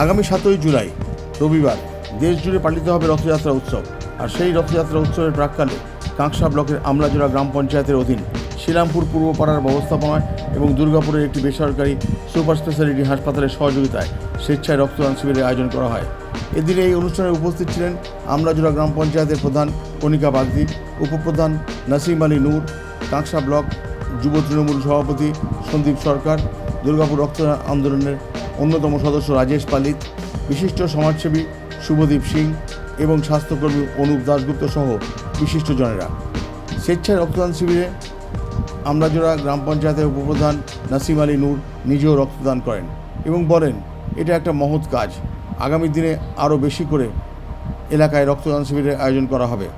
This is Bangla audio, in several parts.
আগামী সাতই জুলাই, রবিবার দেশ জুড়ে পালিত হবে রথযাত্রা উৎসব। আর সেই রথযাত্রা উৎসবের প্রাককালে কাঁকসা ব্লকের আমলাজোড়া গ্রাম পঞ্চায়েতের অধীন শিলামপুর পূর্বপাড়ার ব্যবস্থাপনায় এবং দুর্গাপুরের একটি বেসরকারি সুপার স্পেশালিটি হাসপাতালের সহযোগিতায় স্বেচ্ছায় রক্তদান শিবিরের আয়োজন করা হয়। এদিন এই অনুষ্ঠানে উপস্থিত ছিলেন আমলাজোড়া গ্রাম পঞ্চায়েতের প্রধান কণিকা বাগদি, উপপ্রধান নাসিম আলী নূর, কাঁকসা ব্লক যুব তৃণমূল সভাপতি সন্দীপ সরকার, দুর্গাপুর রক্তদান আন্দোলনের অন্যতম সদস্য রাজেশ পালিত, বিশিষ্ট সমাজসেবী শুভদীপ সিং এবং স্বাস্থ্যকর্মী অনুপ দাশগুপ্ত সহ বিশিষ্টজনেরা। স্বেচ্ছায় রক্তদান শিবিরে আমরাজোড়া গ্রাম পঞ্চায়েতের উপপ্রধান নাসিম আলী নূর নিজেও রক্তদান করেন এবং বলেন, এটা একটা মহৎ কাজ। আগামী দিনে আরও বেশি করে এলাকায় রক্তদান শিবিরের আয়োজন করা হবে।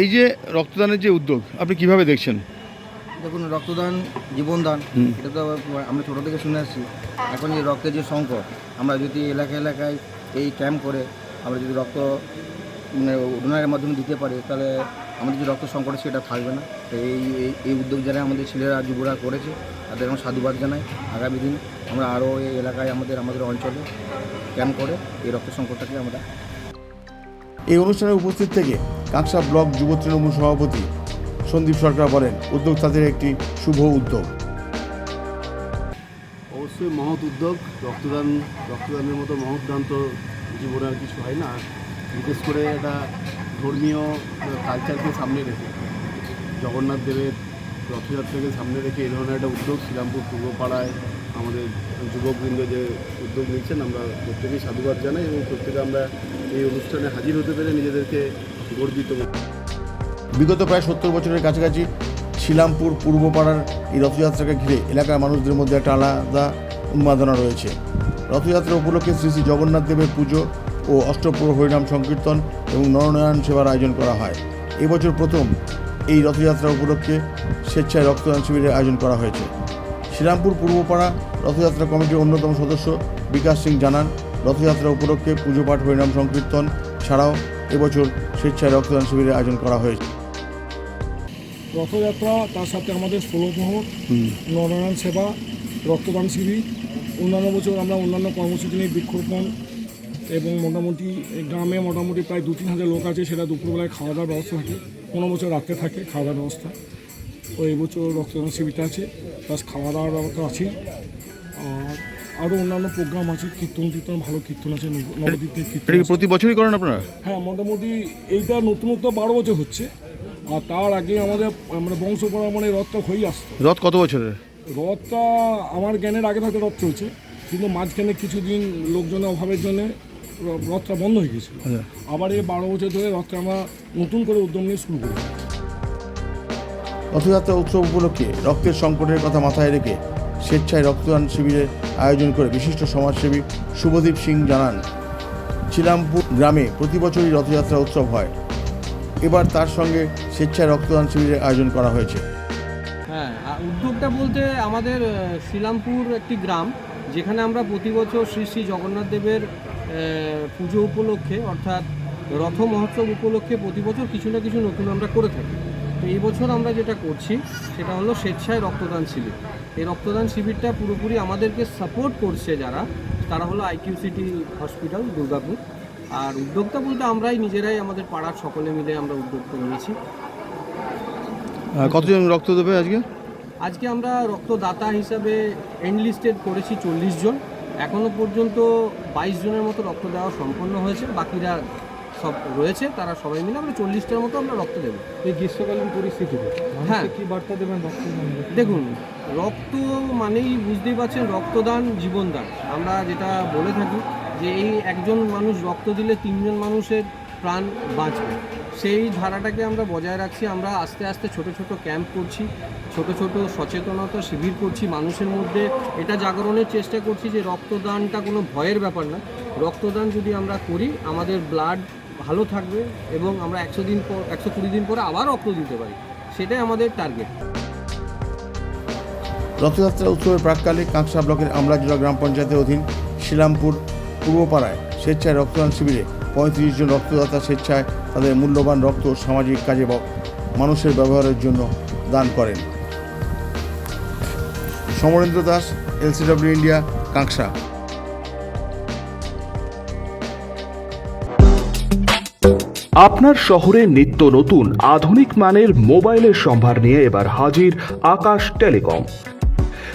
এই যে রক্তদানের যে উদ্যোগ, আপনি কীভাবে দেখছেন? দেখুন রক্তদান জীবনদান। এটা তো আমরা ছোটো থেকে শুনে আসছি। এখন এই রক্তের যে সংকট আমরা যদি এলাকা এলাকায় এই ক্যাম্প করে আমরা যদি রক্ত মানে ডোনারের মাধ্যমে দিতে পারি তাহলে আমাদের যে রক্ত সংকট সেটা থাকবে না। তো এই এই- এই উদ্যোগ যারা আমাদের ছেলেরা যুবরা করেছে তাদের আমরা সাধুবাদ জানাই। আগামী দিন আমরা আরও এই এলাকায় আমাদের আমাদের অঞ্চলে ক্যাম্প করে এই রক্ত সংকটটাকে আমরা এই অনুষ্ঠানে উপস্থিত থেকে কাঁকসা ব্লক যুব তৃণমূল সভাপতি সন্দীপ সরকার বলেন উদ্যোক্তাদের একটি শুভ উদ্যোগ। অবশ্যই মহৎ উদ্যোগ। রক্তদান, রক্তদানের মতো মহৎ দান তো জীবনে আর কিছু হয় না। বিশেষ করে একটা ধর্মীয় কালচারকে সামনে রেখে, জগন্নাথ দেবের রথযাত্রাকে সামনে রেখে এই ধরনের একটা উদ্যোগ শ্রীরামপুর পূর্বপাড়ায় আমাদের যুবকবৃন্দ যে উদ্যোগ নিচ্ছেন, আমরা প্রত্যেকেই সাধুবাদ জানাই এবং প্রত্যেকে আমরা এই অনুষ্ঠানে হাজির হতে পেরে নিজেদেরকে গর্বিত করি। বিগত প্রায় সত্তর বছরের কাছাকাছি শিলামপুর পূর্বপাড়ার এই রথযাত্রাকে ঘিরে এলাকার মানুষদের মধ্যে একটা আলাদা উন্মাদনা রয়েছে। রথযাত্রা উপলক্ষে শ্রী শ্রী জগন্নাথ দেবের পুজো ও অষ্টপ্রহ হরিনাম সংকীর্তন এবং নরনারায়ণ সেবার আয়োজন করা হয়। এবছর প্রথম এই রথযাত্রা উপলক্ষে স্বেচ্ছায় রক্তদান শিবিরের আয়োজন করা হয়েছে। শ্রীরামপুর পূর্বপাড়া রথযাত্রা কমিটির অন্যতম সদস্য বিকাশ সিং জানান, রথযাত্রা উপলক্ষে পুজো পাঠ, হরিনাম সংকীর্তন ছাড়াও এবছর স্বেচ্ছায় রক্তদান শিবিরের আয়োজন করা হয়েছে। রথযাত্রা তার সাথে আমাদের ষোলমোহর নরনারায়ণ সেবা রক্তদান শিবির অন্যান্য বছর আমরা অন্যান্য কর্মসূচি নিয়ে বৃক্ষরোপণ এবং মোটামুটি গ্রামে মোটামুটি প্রায় দু তিন হাজার লোক আছে সেটা দুপুরবেলায় খাওয়া দাওয়ার ব্যবস্থা থাকে কোনো বছর রাত্রে থাকে খাওয়া দাওয়ার ব্যবস্থা। তো এই বছর রক্তদান শিবিরটা আছে প্লাস খাওয়া দাওয়ার ব্যবস্থা আছে আর আরও অন্যান্য প্রোগ্রাম আছে কীর্তন কীর্তন ভালো কীর্তন আছে নব- নবদ্বীপের কীর্তন আছে। প্রতি বছরই করেন আপনারা? হ্যাঁ মোটামুটি এইটা নতুনত্ব বারো বছর হচ্ছে। আর তার আগে আমাদের মানে বংশ পরামণে রথটা হয়েই আসতো। রথ কত বছরের? রথটা আমার জ্ঞানের আগে থাকতে রথ চলছে কিন্তু মাঝখানে কিছুদিন লোকজনের অভাবের জন্য র- রথটা বন্ধ হয়ে গেছিল আচ্ছা। আবার এই বারো বছর ধরে রথটা আমরা নতুন করে উদ্যম নিয়ে শুরু করি রথযাত্রা উৎসব উপলক্ষে রক্তের সংকটের কথা মাথায় রেখে স্বেচ্ছায় রক্তদান শিবিরের আয়োজন করে বিশিষ্ট সমাজসেবী শুভদীপ সিং জানান শ্রীরামপুর গ্রামে প্রতি বছরই রথযাত্রা উৎসব হয়। এবার তার সঙ্গে স্বেচ্ছায় রক্তদান শিবিরের আয়োজন করা হয়েছে। হ্যাঁ উদ্যোগটা বলতে আমাদের শ্রীরামপুর একটি গ্রাম, যেখানে আমরা প্রতি বছর শ্রী শ্রী জগন্নাথ দেবের পুজো উপলক্ষে, অর্থাৎ রথ মহোৎসব উপলক্ষে প্রতি বছর কিছু না কিছু নতুন আমরা করে থাকি। তো এই বছর আমরা যেটা করছি, সেটা হলো স্বেচ্ছায় রক্তদান শিবির। এই রক্তদান শিবিরটা পুরোপুরি আমাদেরকে সাপোর্ট করছে যারা, তারা হলো আইকিউ সিটি হসপিটাল, দুর্গাপুর। আর উদ্যোক্তা বলতে আমরাই নিজেরাই আমাদের পাড়ার সকলে মিলে আমরা উদ্যোক্তা নিয়েছি কতজন রক্ত দেবে আজকে? আজকে আমরা রক্তদাতা হিসাবে এন্ডলিস্টেড করেছি চল্লিশ জন। এখনও পর্যন্ত বাইশ জনের মতো রক্ত দেওয়া সম্পন্ন হয়েছে। বাকিরা সব রয়েছে তারা সবাই মিলে আমরা চল্লিশটার মতো আমরা রক্ত দেবো। এই গ্রীষ্মকালীন পরিস্থিতিতে হ্যাঁ। কী বার্তা দেবেন রক্তদান দেখুন রক্ত মানেই বুঝতেই পারছেন রক্তদান জীবনদান। আমরা যেটা বলে থাকি যে এই একজন মানুষ রক্ত দিলে তিনজন মানুষের প্রাণ বাঁচবে। সেই ধারাটাকে আমরা বজায় রাখছি, আমরা আস্তে আস্তে ছোট ছোট ক্যাম্প করছি, ছোট ছোট সচেতনতা শিবির করছি, মানুষের মধ্যে এটা জাগরণের চেষ্টা করছি যে রক্তদানটা কোনো ভয়ের ব্যাপার না। রক্তদান যদি আমরা করি, আমাদের ব্লাড ভালো থাকবে এবং আমরা একশো দিন পর, একশো কুড়ি দিন পরে আবার রক্ত দিতে পারি। সেটাই আমাদের টার্গেট। রথযাত্রা উৎসবের প্রাককালে কাঁকসা ব্লকের আমরাজোড়া গ্রাম পঞ্চায়েতের অধীন শিলামপুর পূর্বপাড়ায় স্বেচ্ছায় রক্তদান শিবিরে পঁয়ত্রিশ জন রক্তদাতা স্বেচ্ছায় তাদের মূল্যবান রক্ত সামাজিক কাজে মানুষের ব্যবহারের জন্য দান করেন। Samarendra Das, LCW India, Kanksa. আপনার শহরে নিত্য নতুন আধুনিক মানের মোবাইলের সম্ভার নিয়ে এবার হাজির আকাশ টেলিকম।